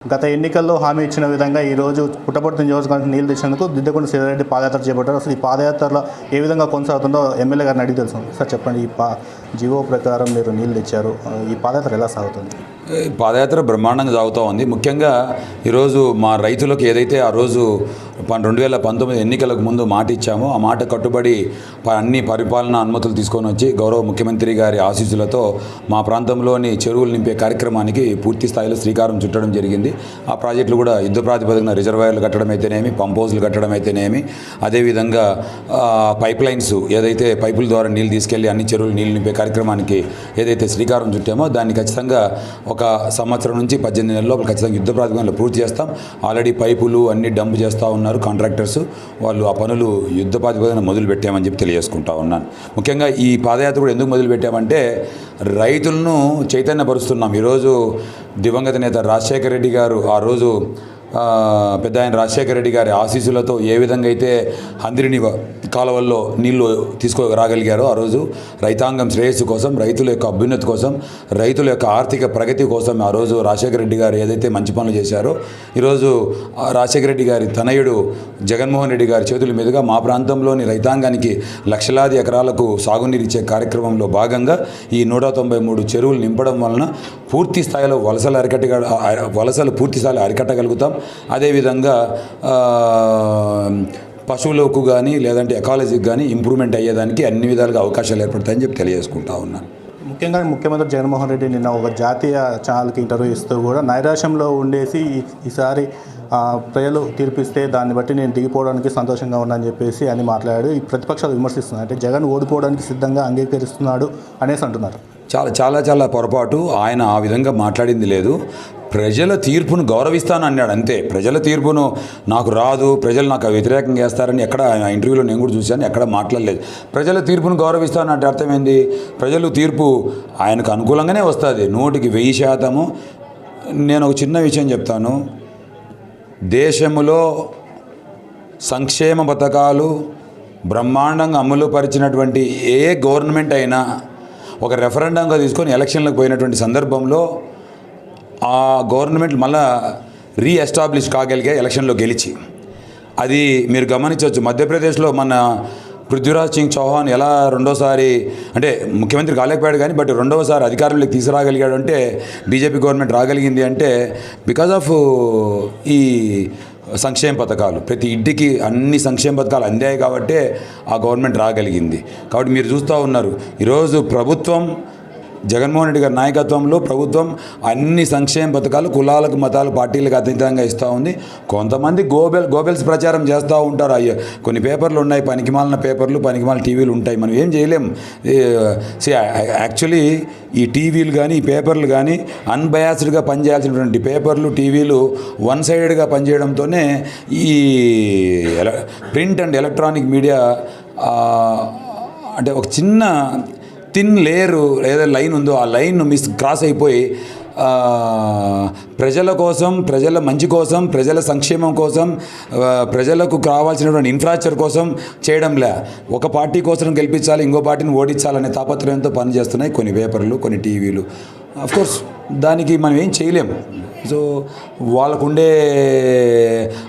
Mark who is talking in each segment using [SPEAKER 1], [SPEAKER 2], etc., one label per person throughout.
[SPEAKER 1] గత ఎన్నికల్లో హామీ ఇచ్చిన విధంగా ఈ రోజు పుట్టపర్తి నియోజకవర్గానికి నీళ్ళు తెచ్చినందుకు దిద్దకొండ శ్రీరెడ్డి పాదయాత్ర చేపట్టారు. అసలు ఈ పాదయాత్రలో ఏ విధంగా కొనసాగుతుందో ఎమ్మెల్యే గారిని అడిగి తెలుసు సార్ చెప్పండి. ఈ పా జీవో ప్రకారం మీరు నీళ్ళు తెచ్చారు. ఈ పాదయాత్ర ఎలా సాగుతుంది?
[SPEAKER 2] పాదయాత్ర బ్రహ్మాండంగా సాగుతూ ఉంది. ముఖ్యంగా ఈరోజు మా రైతులకు ఏదైతే ఆ రోజు రెండు వేల పంతొమ్మిది ఎన్నికలకు ముందు మాట ఇచ్చామో ఆ మాట కట్టుబడి ప- అన్ని పరిపాలన అనుమతులు తీసుకొని వచ్చి గౌరవ ముఖ్యమంత్రి గారి ఆశీస్సులతో మా ప్రాంతంలోని చెరువులు నింపే కార్యక్రమానికి పూర్తి స్థాయిలో శ్రీకారం చుట్టడం జరిగింది. ఆ ప్రాజెక్టులు కూడా యుద్ధ ప్రాతిపదికన రిజర్వాయర్లు కట్టడం అయితేనేమి పంప్ హౌస్లు కట్టడం అయితేనేమి అదేవిధంగా పైప్ లైన్స్ ఏదైతే పైపుల ద్వారా నీళ్ళు తీసుకెళ్ళి అన్ని చెరువులు నీళ్ళు నింపే కార్యక్రమానికి ఏదైతే శ్రీకారం చుట్టామో దాన్ని ఖచ్చితంగా ఒక సంవత్సరం నుంచి పద్దెనిమిది నెలల లోపల ఖచ్చితంగా యుద్ధ ప్రాతిపదికలో పూర్తి చేస్తాం. ఆల్రెడీ పైపులు అన్ని డంప్ చేస్తూ ఉన్నారు కాంట్రాక్టర్స్. వాళ్ళు ఆ పనులు యుద్ధ ప్రాతిపదికన మొదలు పెట్టామని చెప్పి తెలియజేసుకుంటా ఉన్నాను. ముఖ్యంగా ఈ పాదయాత్ర కూడా ఎందుకు మొదలు పెట్టామంటే రైతులను చైతన్యపరుస్తున్నాం. ఈరోజు దివంగత నేత రాజశేఖర రెడ్డి గారు ఆ రోజు పెద్ద ఆయన రాజశేఖర రెడ్డి గారి ఆశీస్సులతో ఏ విధంగా అయితే హంద్రిని కాలువల్లో నీళ్ళు తీసుకురాగలిగారో ఆ రోజు రైతాంగం శ్రేయస్సు కోసం రైతుల యొక్క అభ్యున్నతి కోసం రైతుల యొక్క ఆర్థిక ప్రగతి కోసం ఆ రోజు రాజశేఖర రెడ్డి గారు ఏదైతే మంచి పనులు చేశారో ఈరోజు రాజశేఖర రెడ్డి గారి తనయుడు జగన్మోహన్ రెడ్డి గారి చేతుల మీదుగా మా ప్రాంతంలోని రైతాంగానికి లక్షలాది ఎకరాలకు సాగునీరు ఇచ్చే కార్యక్రమంలో భాగంగా ఈ నూట తొంభై మూడు చెరువులు నింపడం వలన పూర్తి స్థాయిలో వలసలు అరికట్ట వలసలు పూర్తి స్థాయిలో అరికట్టగలుగుతాం. అదేవిధంగా పశువులకు కానీ లేదంటే ఎకాలజీకి కానీ ఇంప్రూవ్మెంట్ అయ్యేదానికి అన్ని విధాలుగా అవకాశాలు ఏర్పడతాయని చెప్పి తెలియజేసుకుంటా ఉన్నాను.
[SPEAKER 1] ముఖ్యంగా ముఖ్యమంత్రి జగన్మోహన్ రెడ్డి నిన్న ఒక జాతీయ ఛానల్కి ఇంటర్వ్యూ ఇస్తూ కూడా నైరాశ్యంలో ఉండేసి ఈసారి ప్రజలు తీర్పిస్తే దాన్ని బట్టి నేను దిగిపోవడానికి సంతోషంగా ఉన్నాను చెప్పేసి అని మాట్లాడాడు. ఈ ప్రతిపక్షాలు విమర్శిస్తున్నారు. అంటే జగన్ ఓడిపోవడానికి సిద్ధంగా అంగీకరిస్తున్నాడు అనేసి అంటున్నారు.
[SPEAKER 2] చాలా చాలా చాలా పొరపాటు. ఆయన ఆ విధంగా మాట్లాడింది లేదు. ప్రజల తీర్పును గౌరవిస్తాను అన్నాడు అంతే. ప్రజల తీర్పును నాకు రాదు ప్రజలు నాకు వ్యతిరేకంగా చేస్తారని ఎక్కడ ఇంటర్వ్యూలో నేను కూడా చూశాను ఎక్కడ మాట్లాడలేదు. ప్రజల తీర్పును గౌరవిస్తాను అంటే అర్థమైంది? ప్రజలు తీర్పు ఆయనకు అనుకూలంగానే వస్తుంది. నూటికి వెయ్యి శాతము. నేను ఒక చిన్న విషయం చెప్తాను. దేశములో సంక్షేమ పథకాలు బ్రహ్మాండంగా అమలు పరిచినటువంటి ఏ గవర్నమెంట్ అయినా ఒక రెఫరెండంగా తీసుకొని ఎలక్షన్లకు పోయినటువంటి సందర్భంలో ఆ గవర్నమెంట్ మళ్ళా రీఎస్టాబ్లిష్ కాగలిగే ఎలక్షన్లో గెలిచి. అది మీరు గమనించవచ్చు. మధ్యప్రదేశ్లో మన పృథ్వీరాజ్ సింగ్ చౌహాన్ ఎలా రెండోసారి అంటే ముఖ్యమంత్రి కాలేకపోయాడు కానీ బట్ రెండవసారి అధికారంలోకి తీసుకురాగలిగాడు అంటే బీజేపీ గవర్నమెంట్ రాగలిగింది అంటే బికాజ్ ఆఫ్ ఈ సంక్షేమ పథకాలు ప్రతి ఇంటికి అన్ని సంక్షేమ పథకాలు అందాయి కాబట్టే ఆ గవర్నమెంట్ రాగలిగింది. కాబట్టి మీరు చూస్తూ ఉన్నారు ఈరోజు ప్రభుత్వం జగన్మోహన్ రెడ్డి గారి నాయకత్వంలో ప్రభుత్వం అన్ని సంక్షేమ పథకాలు కులాలకు మతాలు పార్టీలకు అతీతంగా ఇస్తూ ఉంది. కొంతమంది గోబెల్ గోబెల్స్ ప్రచారం చేస్తూ ఉంటారు. అయ్యో కొన్ని పేపర్లు ఉన్నాయి. పనికిమాలిన పేపర్లు పనికిమాలిన టీవీలు ఉంటాయి. మనం ఏం చేయలేం. సి యాక్చువల్లీ ఈ టీవీలు కానీ ఈ పేపర్లు కానీ అన్బయాస్డ్గా పనిచేయాల్సినటువంటి పేపర్లు టీవీలు వన్ సైడెడ్గా పనిచేయడంతోనే ఈ ఎల ప్రింట్ అండ్ ఎలక్ట్రానిక్ మీడియా అంటే ఒక చిన్న థిన్ లేరు ఏదో లైన్ ఉందో ఆ లైన్ మిస్ క్రాస్ అయిపోయి ప్రజల కోసం ప్రజల మంచి కోసం ప్రజల సంక్షేమం కోసం ప్రజలకు కావాల్సినటువంటి ఇన్ఫ్రాస్ట్రక్చర్ కోసం చేయడంలే ఒక పార్టీ కోసం గెలిపించాలి ఇంకో పార్టీని ఓడించాలనే తాపత్రయంతో పనిచేస్తున్నాయి కొన్ని పేపర్లు కొన్ని టీవీలు. కోర్స్ దానికి మనం ఏం చేయలేము సో వాళ్ళకుండే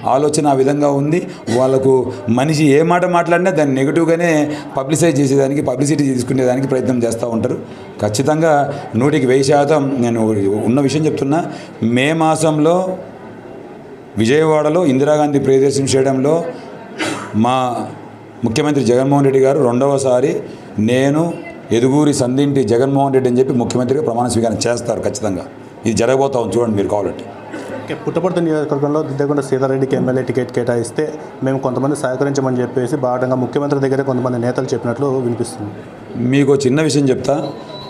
[SPEAKER 2] ఆలోచన ఆ విధంగా ఉంది. వాళ్ళకు మనిషి ఏ మాట మాట్లాడినా దాన్ని నెగిటివ్గానే పబ్లిసైజ్ చేసేదానికి పబ్లిసిటీ తీసుకునేదానికి ప్రయత్నం చేస్తూ ఉంటారు. ఖచ్చితంగా నూటికి వెయ్యి శాతం నేను ఉన్న విషయం చెప్తున్నా. మే మాసంలో విజయవాడలో ఇందిరాగాంధీ ప్రియదర్శన చేయడంలో మా ముఖ్యమంత్రి జగన్మోహన్ రెడ్డి గారు రెండవసారి నేను ఎదుగూరి సంధింటి జగన్మోహన్ రెడ్డి అని చెప్పి ముఖ్యమంత్రిగా ప్రమాణ స్వీకారం చేస్తారు ఖచ్చితంగా. ఇది జరగబోతా ఉంది. చూడండి మీరు కావాలంటే
[SPEAKER 1] ఓకే, పుట్టపర్తి నియోజకవర్గంలో దిద్దకొండ సీతారెడ్డికి ఎమ్మెల్యే టికెట్ కేటాయిస్తే మేము కొంతమంది సహకరించమని చెప్పేసి బాటంగా ముఖ్యమంత్రి దగ్గర కొంతమంది నేతలు చెప్పినట్లు వినిపిస్తుంది.
[SPEAKER 2] మీకు చిన్న విషయం చెప్తా.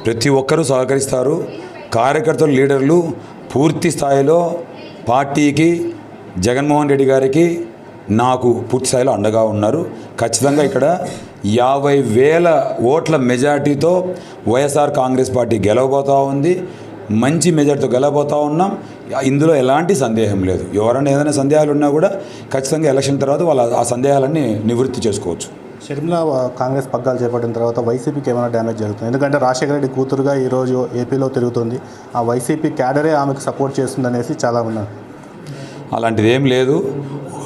[SPEAKER 2] ప్రతి ఒక్కరూ సహకరిస్తారు. కార్యకర్తలు లీడర్లు పూర్తి స్థాయిలో పార్టీకి జగన్మోహన్ రెడ్డి గారికి నాకు పూర్తి స్థాయిలో అండగా ఉన్నారు. ఖచ్చితంగా ఇక్కడ యాభై వేల ఓట్ల మెజార్టీతో వైఎస్ఆర్ కాంగ్రెస్ పార్టీ గెలవబోతూ ఉంది. మంచి మెజార్టీతో గెలవబోతూ ఉన్నాం. ఇందులో ఎలాంటి సందేహం లేదు. ఎవరైనా ఏదైనా సందేహాలు ఉన్నా కూడా ఖచ్చితంగా ఎలక్షన్ తర్వాత వాళ్ళ ఆ సందేహాలన్నీ నివృత్తి చేసుకోవచ్చు.
[SPEAKER 1] షర్మిల కాంగ్రెస్ పగ్గాలు చేపట్టిన తర్వాత వైసీపీకి ఏమైనా డ్యామేజ్ జరుగుతుంది? ఎందుకంటే రాజశేఖర రెడ్డి కూతురుగా ఈరోజు ఏపీలో తిరుగుతుంది. ఆ వైసీపీ క్యాడరే ఆమెకు సపోర్ట్ చేస్తుందనేసి చాలా ఉన్నారు.
[SPEAKER 2] అలాంటిది ఏం లేదు.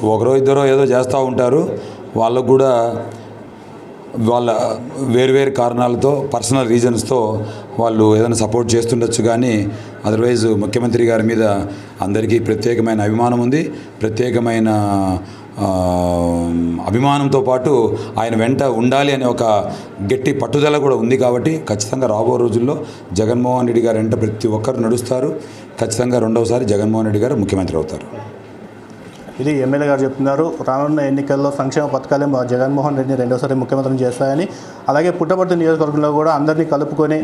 [SPEAKER 2] ఒకరో ఇద్దరో ఏదో చేస్తూ ఉంటారు. వాళ్ళకు కూడా వాళ్ళ వేరువేరు కారణాలతో పర్సనల్ రీజన్స్తో వాళ్ళు ఏదైనా సపోర్ట్ చేస్తుండొచ్చు కానీ అదర్వైజ్ ముఖ్యమంత్రి గారి మీద అందరికీ ప్రత్యేకమైన అభిమానం ఉంది. ప్రత్యేకమైన అభిమానంతో పాటు ఆయన వెంట ఉండాలి అనే ఒక గట్టి పట్టుదల కూడా ఉంది కాబట్టి ఖచ్చితంగా రాబో రోజుల్లో జగన్మోహన్ రెడ్డి గారు వెంట ప్రతి ఒక్కరు నడుస్తారు. ఖచ్చితంగా రెండవసారి జగన్మోహన్ రెడ్డి గారు ముఖ్యమంత్రి అవుతారు.
[SPEAKER 1] ఇది ఎమ్మెల్యే గారు చెప్తున్నారు. రానున్న ఎన్నికల్లో సంక్షేమ పథకాలే మా జగన్మోహన్ రెడ్డిని రెండోసారి ముఖ్యమంత్రిని చేస్తాయని అలాగే పుట్టపర్తి నియోజకవర్గంలో కూడా అందరినీ కలుపుకొని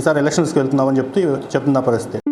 [SPEAKER 1] ఈసారి ఎలక్షన్స్కి వెళ్తున్నామని చెప్తూ చెప్తున్న పరిస్థితి.